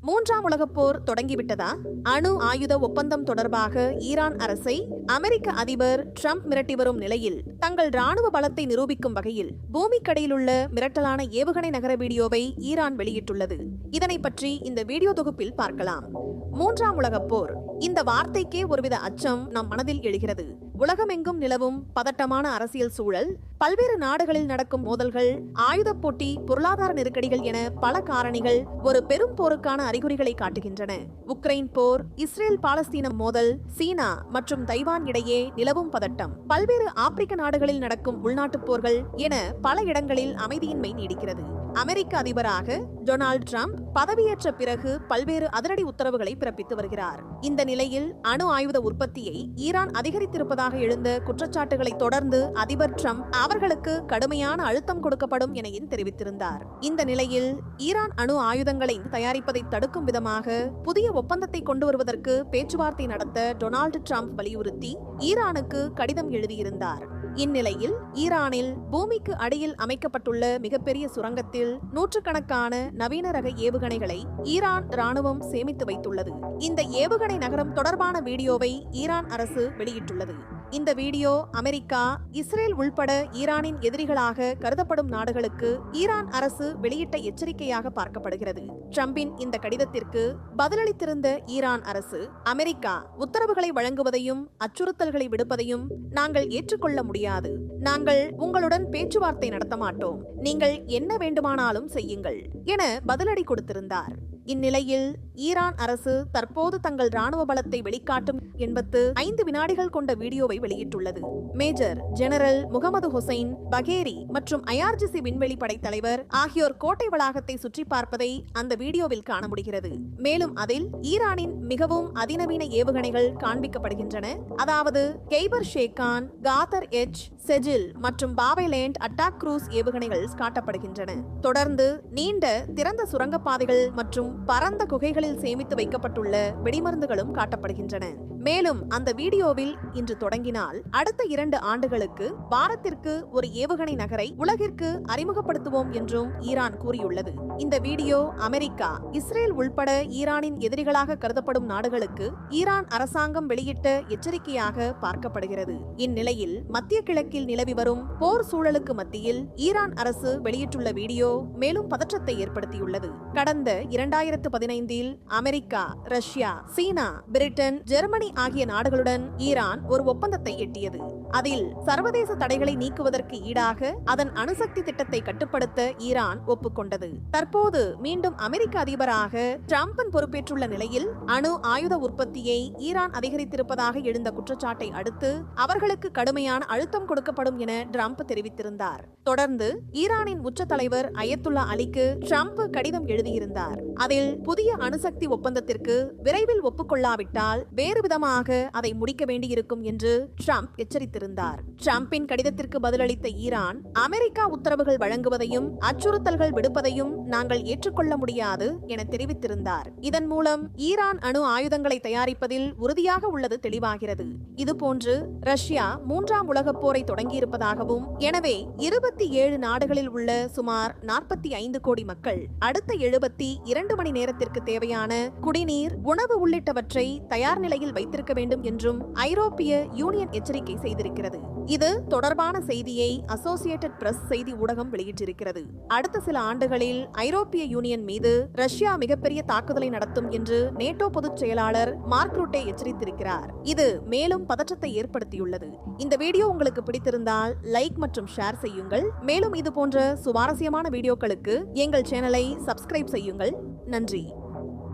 மூன்றாம் உலகப் போர் தொடங்கிவிட்டதா? அணு ஆயுத ஒப்பந்தம் தொடர்பாக ஈரான் அரசை அமெரிக்க அதிபர் ட்ரம்ப் மிரட்டி வரும் நிலையில் தங்கள் ராணுவ பலத்தை நிரூபிக்கும் வகையில் பூமிக்கடையிலுள்ள மிரட்டலான ஏவுகணை நகர வீடியோவை ஈரான் வெளியிட்டுள்ளது. இதனை பற்றி இந்த வீடியோ தொகுப்பில் பார்க்கலாம். மூன்றாம் உலகப் போர். இந்த வார்த்தைக்கே ஒருவித அச்சம் நம் மனதில் எழுகிறது. உலகமெங்கும் நிலவும் பதட்டமான அரசியல் சூழல் பல்வேறு நாடுகளில் நடக்கும் மோதல்கள் ஆயுதப் போட்டி பொருளாதார நெருக்கடிகள் என பல காரணிகள் ஒரு பெரும் போருக்கான அறிகுறிகளை காட்டுகின்றன. உக்ரைன் போர் இஸ்ரேல் பாலஸ்தீன மோதல் சீனா மற்றும் தைவான் இடையே நிலவும் பதட்டம் பல்வேறு ஆப்பிரிக்க நாடுகளில் நடக்கும் உள்நாட்டுப் போர்கள் என பல இடங்களில் அமைதியின்மை நீடிக்கிறது. அமெரிக்க அதிபராக டொனால்டு ட்ரம்ப் பதவியேற்ற பிறகு பல்வேறு அதிரடி உத்தரவுகளை பிறப்பித்து வருகிறார். இந்த நிலையில் அணு ஆயுத உற்பத்தியை ஈரான் அதிகரித்திருப்பதாக எழுந்த குற்றச்சாட்டுகளை தொடர்ந்து அதிபர் ட்ரம்ப் அவர்களுக்கு கடுமையான அழுத்தம் கொடுக்கப்படும் எனையும் தெரிவித்திருந்தார். இந்த நிலையில் ஈரான் அணு ஆயுதங்களை தயாரிப்பதை தடுக்கும் விதமாக புதிய ஒப்பந்தத்தை கொண்டு வருவதற்கு பேச்சுவார்த்தை நடத்த டொனால்டு ட்ரம்ப் வலியுறுத்தி ஈரானுக்கு கடிதம் எழுதியிருந்தார். இந்நிலையில் ஈரானில் பூமிக்கு அடியில் அமைக்கப்பட்டுள்ள மிகப்பெரிய சுரங்கத்தில் நூற்றுக்கணக்கான நவீன ரக ஏவுகணைகளை ஈரான் ராணுவம் சேமித்து வைத்துள்ளது. இந்த ஏவுகணை நகரம் தொடர்பான வீடியோவை ஈரான் அரசு வெளியிட்டுள்ளது. இந்த வீடியோ அமெரிக்கா இஸ்ரேல் உள்பட ஈரானின் எதிரிகளாக கருதப்படும் நாடுகளுக்கு ஈரான் அரசு வெளியிட்ட எச்சரிக்கையாக பார்க்கப்படுகிறது. ட்ரம்பின் இந்த கடிதத்திற்கு பதிலளித்திருந்த ஈரான் அரசு அமெரிக்கா உத்தரவுகளை வழங்குவதையும் அச்சுறுத்தல்களை விடுப்பதையும் நாங்கள் ஏற்றுக்கொள்ள முடியாது. நாங்கள் உங்களுடன் பேச்சுவார்த்தை நடத்த மாட்டோம். நீங்கள் என்ன வேண்டுமானாலும் செய்யுங்கள் என பதிலடி கொடுத்திருந்தார். இந்நிலையில் ஈரான் அரசு தற்போது தங்கள் ராணுவ பலத்தை வெளிக்காட்டும் எண்பத்து ஐந்து வினாடிகள் கொண்ட வீடியோவை வெளியிட்டுள்ளது. Major general Mohammad Hussain Bagheri மற்றும் ஐஆர்ஜிசி விண்வெளி படை தலைவர் ஆகியோர் கோட்டை வளாகத்தை சுற்றி பார்ப்பதை அந்த வீடியோவில் காண முடிகிறது. மேலும் அதில் ஈரானின் மிகவும் அதிநவீன ஏவுகணைகள் காண்பிக்கப்படுகின்றன. அதாவது கெய்பர் ஷேகான் காதர் எச் செஜில் மற்றும் பாவைலேண்ட் அட்டாக் குரூஸ் ஏவுகணைகள் காட்டப்படுகின்றன. தொடர்ந்து நீண்ட திறந்த சுரங்கப்பாதைகள் மற்றும் பரந்த குகைகளில் சேமித்து வைக்கப்பட்டுள்ள வெடிமருந்துகளும் காட்டப்படுகின்றன. மேலும் அந்த வீடியோவில் இன்று தொடங்கினால் அடுத்த இரண்டு ஆண்டுகளுக்கு பாரத்திற்கு ஒரு ஏவுகணை நகரை உலகிற்கு அறிமுகப்படுத்துவோம் என்றும் ஈரான் கூறியுள்ளது. இந்த வீடியோ அமெரிக்கா இஸ்ரேல் உள்பட ஈரானின் எதிரிகளாக கருதப்படும் நாடுகளுக்கு ஈரான் அரசாங்கம் வெளியிட்ட எச்சரிக்கையாக பார்க்கப்படுகிறது. இந்நிலையில் மத்திய கிழக்கில் நிலவி வரும் போர் சூழலுக்கு மத்தியில் ஈரான் அரசு வெளியிட்டுள்ள வீடியோ மேலும் பதற்றத்தை ஏற்படுத்தியுள்ளது. கடந்த இரண்டாயிரத்து பதினைந்தில் அமெரிக்கா ரஷ்யா சீனா பிரிட்டன் ஜெர்மனி ஆகிய நாடுகளுடன் ஈரான் ஒரு ஒப்பந்தத்தை எட்டியது. அதில் சர்வதேச தடைகளை நீக்குவதற்கு ஈடாக அதன் அணுசக்தி திட்டத்தை கட்டுப்படுத்த ஈரான் ஒப்புக்கொண்டது. தற்போது மீண்டும் அமெரிக்க அதிபராக டிரம்பன் பொறுப்பேற்றுள்ள நிலையில் அணு ஆயுத உற்பத்தியை ஈரான் அதிகரித்திருப்பதாக எழுந்த குற்றச்சாட்டை அடுத்து அவர்களுக்கு கடுமையான அழுத்தம் கொடுக்கப்படும் என டிரம்ப் தெரிவித்திருந்தார். தொடர்ந்து ஈரானின் உச்ச தலைவர் அயத்துல்லா அலிக்கு ட்ரம்ப் கடிதம் எழுதியிருந்தார். அதில் புதிய அணுசக்தி ஒப்பந்தத்திற்கு விரைவில் ஒப்புக்கொள்ளாவிட்டால் வேறு விதமாக அதை முடிக்க வேண்டியிருக்கும் என்று டிரம்ப் எச்சரித்தார் தெரிவித்திருந்தார் டிரம்பின் கடிதத்திற்கு பதிலளித்த ஈரான் அமெரிக்கா உத்தரவுகள் வழங்குவதையும் அச்சுறுத்தல்கள் விடுப்பதையும் நாங்கள் ஏற்றுக்கொள்ள முடியாது என தெரிவித்திருந்தார். இதன் மூலம் ஈரான் அணு ஆயுதங்களை தயாரிப்பதில் உறுதியாக உள்ளது தெளிவாகிறது. இதுபோன்று ரஷ்யா மூன்றாம் உலகப் போரை தொடங்கியிருப்பதாகவும் எனவே இருபத்தி ஏழு நாடுகளில் உள்ள சுமார் நாற்பத்தி ஐந்து கோடி மக்கள் அடுத்த எழுபத்தி இரண்டு மணி நேரத்திற்கு தேவையான குடிநீர் உணவு உள்ளிட்டவற்றை தயார் நிலையில் வைத்திருக்க வேண்டும் என்றும் ஐரோப்பிய யூனியன் எச்சரிக்கை செய்திருக்கிறது. இது தொடர்பான செய்தியை அசோசியேட்டட் பிரஸ் செய்தி ஊடகம் வெளியிட்டிருக்கிறது. அடுத்த சில ஆண்டுகளில் ஐரோப்பிய யூனியன் மீது ரஷ்யா மிகப்பெரிய தாக்குதலை நடத்தும் என்று நேட்டோ பொதுச் செயலாளர் மார்க் ரூட்டே எச்சரித்திருக்கிறார். இது மேலும் பதற்றத்தை ஏற்படுத்தியுள்ளது. இந்த வீடியோ உங்களுக்கு பிடித்திருந்தால் லைக் மற்றும் ஷேர் செய்யுங்கள். மேலும் இது போன்ற சுவாரஸ்யமான வீடியோக்களுக்கு எங்கள் சேனலை சப்ஸ்கிரைப் செய்யுங்கள். நன்றி.